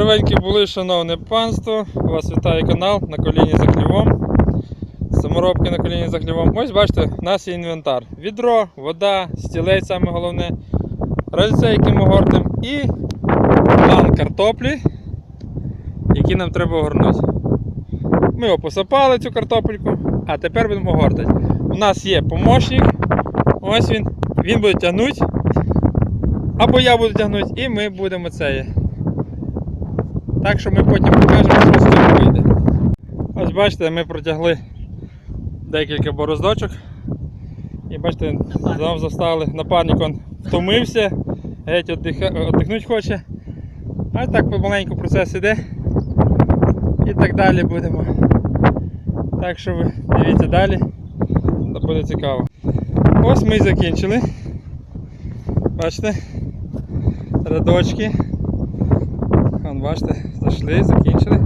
Здоровенькі були, шановне панство. Вас вітає канал на коліні за хлівом. Саморобки на коліні за хлівом. Ось бачите, у нас є інвентар. Відро, вода, стілець саме головне, рельце, які ми гортимо, і план картоплі, які нам треба огорнути. Ми його посапали цю картопельку, а тепер будемо гортати. У нас є помощник. Ось він. Він буде тягнути. Або я буду тягнути, і ми будемо це. Так що ми потім покажемо, що з цього вийде. Ось бачите, ми протягли декілька бороздочок. І бачите, знову застали. Напарник он втомився, геть віддихнути хоче. А так помаленьку процес іде. І так далі будемо. Так що ви дивіться далі. Буде цікаво. Ось ми і закінчили. Бачите? Рядочки. Бачите, зайшли, закінчили.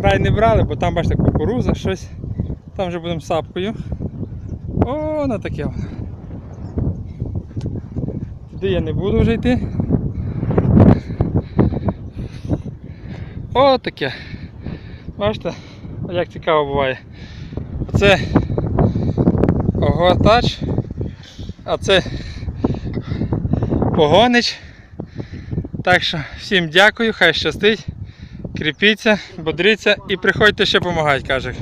Край не брали, бо там, бачите, кукуруза, щось. Там вже будемо сапкою. О, на таке воно. Туди я не буду вже йти. О, таке. Бачите, як цікаво буває. Оце огортач, а це погонич. Так що всім дякую, хай щастить. Кріпіться, бодріться і приходьте ще допомагати, каже.